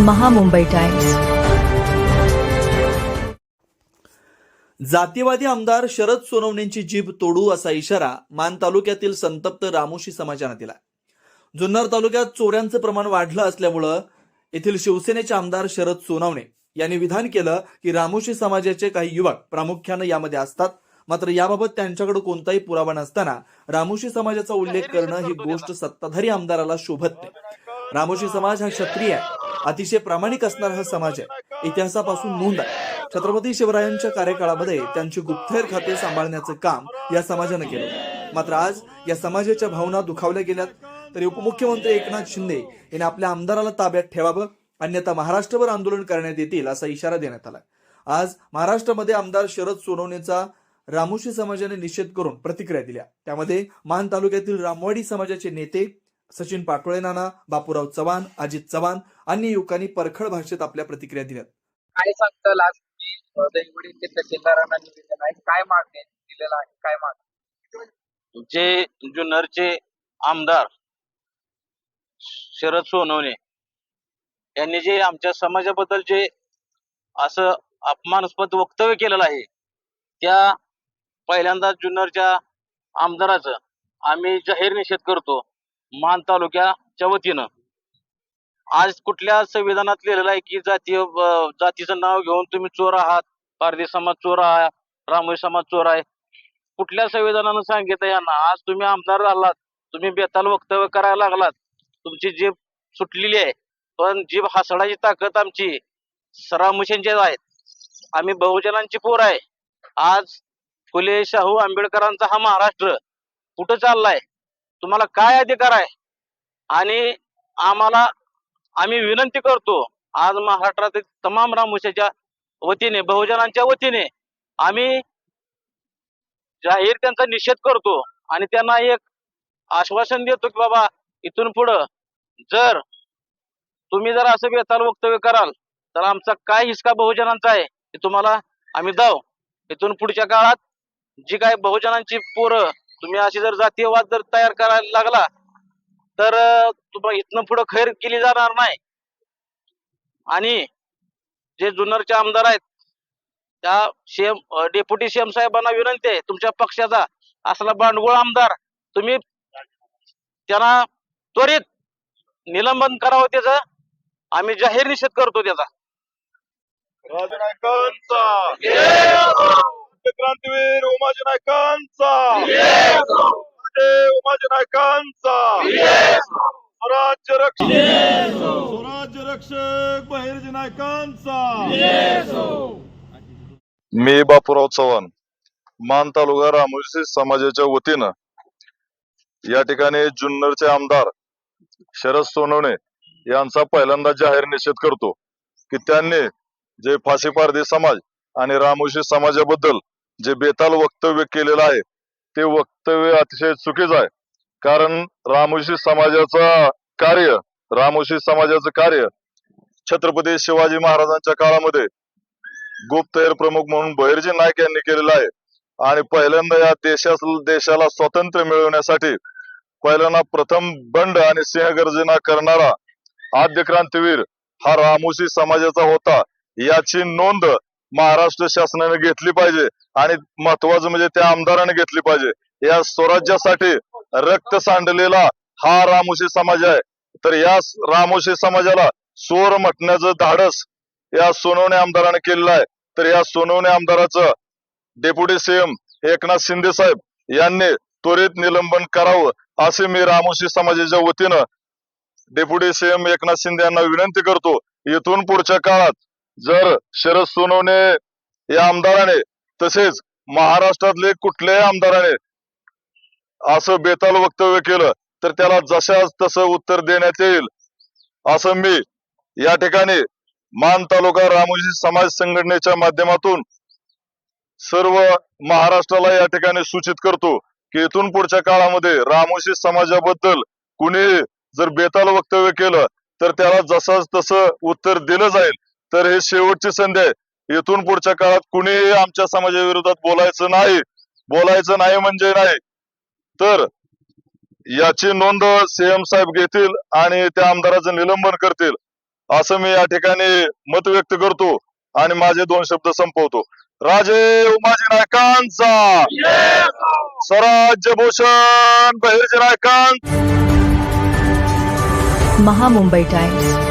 Maha Mumbai times. जातीवादी आमदार शरद सोनवणेंची जीभ तोडू असा इशारा मान तालुक्यातील संतप्त रामोशी समाजानं दिला जुन्नर तालुक्यात चोऱ्यांचं प्रमाण वाढलं असल्यामुळं येथील शिवसेनेचे आमदार शरद सोनवणे यांनी विधान केलं की रामोशी समाजाचे काही युवक प्रामुख्यानं यामध्ये असतात. मात्र याबाबत त्यांच्याकडे कोणताही पुरावा नसताना रामोशी समाजाचा उल्लेख करणं ही गोष्ट सत्ताधारी आमदाराला शोभत नाही. रामोशी समाज हा क्षत्रिय आहे. अतिशय प्रामाणिक असणारा हा समाज आहे. इतिहासापासून नोंद आहे. छत्रपती शिवरायांच्या कार्यकाळामध्ये त्यांची गुप्तहेर खाते सांभाळण्याचं काम या समाजानं केलं. मात्र आज या समाजाच्या भावना दुखावल्या गेल्यात. तरी उपमुख्यमंत्री एकनाथ शिंदे यांनी आपल्या आमदाराला ताब्यात ठेवावं अन्यथा महाराष्ट्रभर आंदोलन करण्यात येतील असा इशारा देण्यात आला आज महाराष्ट्रामध्ये आमदार शरद सोनवणेचा रामोशी समाजाने निषेध करून प्रतिक्रिया दिल्या. त्यामध्ये मान तालुक्यातील रामवाडी समाजाचे नेते सचिन पाटोळे नाना बापूराव चव्हाण अजित चव्हाण अन्य युवकांनी परखड भाषेत आपल्या प्रतिक्रिया दिल्या काय सांगताल आज तुम्ही दहीवडी ते तहसीलदारांना निवेदन आहे. काय मागणी दिलेलं आहे? काय मागणी? जे जुन्नरचे आमदार शरद सोनवणे यांनी जे आमच्या समाजाबद्दल जे असं अपमानास्पद वक्तव्य केलेलं आहे त्या पहिल्यांदा जुन्नरच्या आमदाराचं आम्ही जाहीर निषेध करतो. मान तालुक्याच्या वतीनं. आज कुठल्या संविधानात लिहिलेलं आहे की जातीय जातीचं नाव घेऊन तुम्ही चोर आहात? पारधी समाज चोर आहे रामोई समाज चोर आहे. कुठल्या संविधानानं सांगितलं यांना? आज तुम्ही आमदार झालात तुम्ही बेताल वक्तव्य करायला लागलात. तुमची जीभ सुटलेली आहे पण जीभ हसडाची ताकद आमची रामोशींची आहेत आम्ही बहुजनांची पोर आहे. आज फुले शाहू आंबेडकरांचा हा महाराष्ट्र कुठं चाललाय? तुम्हाला काय अधिकार आहे? आणि आम्हाला आम्ही विनंती करतो आज महाराष्ट्रातील तमाम रामोशाच्या वतीने बहुजनांच्या वतीने आम्ही जाहीर त्यांचा निषेध करतो आणि त्यांना एक आश्वासन देतो की बाबा इथून पुढं जर तुम्ही जर असं बेताल वक्तव्य कराल तर आमचा काय हिसका बहुजनांचा आहे ते तुम्हाला आम्ही दाव. इथून पुढच्या काळात जी काय बहुजनांची पोरं तुम्ही अशी जर जातीयवाद जर तयार करायला लागला तर तुम्हाला इथनं पुढं खैर केली जाणार नाही. आणि जे जुन्नरचे आमदार आहेत त्या सीएम डेप्युटी सीएम साहेबांना विनंती आहे तुमच्या पक्षाचा असला भांडगोळ आमदार तुम्ही त्यांना त्वरित निलंबन करावं त्याचं. आम्ही जाहीर निषेध करतो त्याचा. राजनायकांचा. क्रांतीवीर उमाजी नायकांचा. उमाजी नायकांचा. स्वराज्य रक्षक. स्वराज्य रक्षक बहिर्जी नायकांचा. मी बापूराव चव्हाण मान तालुका रामोशी समाजाच्या वतीनं या ठिकाणी जुन्नरचे आमदार शरद सोनवणे यांचा पहिल्यांदा जाहीर निषेध करतो की त्यांनी जे फाशी पारधी समाज आणि रामोशी समाजाबद्दल जे बेताल वक्तव्य केलेलं आहे ते वक्तव्य अतिशय चुकीचं आहे. कारण रामोशी समाजाचं कार्य रामोशी समाजाचं कार्य छत्रपती शिवाजी महाराजांच्या काळामध्ये गुप्तहेर प्रमुख म्हणून बहिर्जी नाईक यांनी केलेलं आहे. आणि पहिल्यांदा या देशास देशाला स्वातंत्र्य मिळवण्यासाठी पहिल्यांदा प्रथम बंड आणि सिंहगर्जना करणारा आद्य क्रांतीवीर हा रामोशी समाजाचा होता. याची नोंद महाराष्ट्र शासनाने घेतली पाहिजे आणि महत्वाचं म्हणजे त्या आमदाराने घेतली पाहिजे. या स्वराज्यासाठी रक्त सांडलेला हा रामोशी समाज आहे. तर या रामोशी समाजाला सोर म्हटण्याचं धाडस या सोनवणे आमदाराने केलेलं आहे. तर या सोनवणे आमदाराचं डेप्युटी सीएम एकनाथ शिंदे साहेब यांनी त्वरित निलंबन करावं असे मी रामोशी समाजाच्या वतीनं डेप्युटी सीएम एकनाथ शिंदे यांना विनंती करतो. इथून पुढच्या काळात जर शरद सोनवणे या आमदाराने तसेच महाराष्ट्रातले कुठल्याही आमदाराने असं बेताल वक्तव्य केलं तर त्याला जशाच तसं उत्तर देण्यात येईल असं मी या ठिकाणी मान तालुका रामोजी समाज संघटनेच्या माध्यमातून सर्व महाराष्ट्राला या ठिकाणी सूचित करतो की इथून पुढच्या काळामध्ये रामोशी समाजाबद्दल कुणी जर बेताल वक्तव्य केलं तर त्याला जसाच तसं उत्तर दिलं जाईल तर हे शेवटची संधी आहे. इथून पुढच्या काळात कुणीही आमच्या समाजाविरोधात बोलायचं नाही. बोलायचं नाही म्हणजे नाही. तर याची नोंद सीएम साहेब घेतील आणि त्या आमदाराचं निलंबन करतील. असं मी या ठिकाणी मत व्यक्त करतो आणि माझे दोन शब्द संपवतो. राजे उमाजी नायकांचा! स्वराज्य भूषण बहिर्जी नायकांत महामुंबई टाइम्स.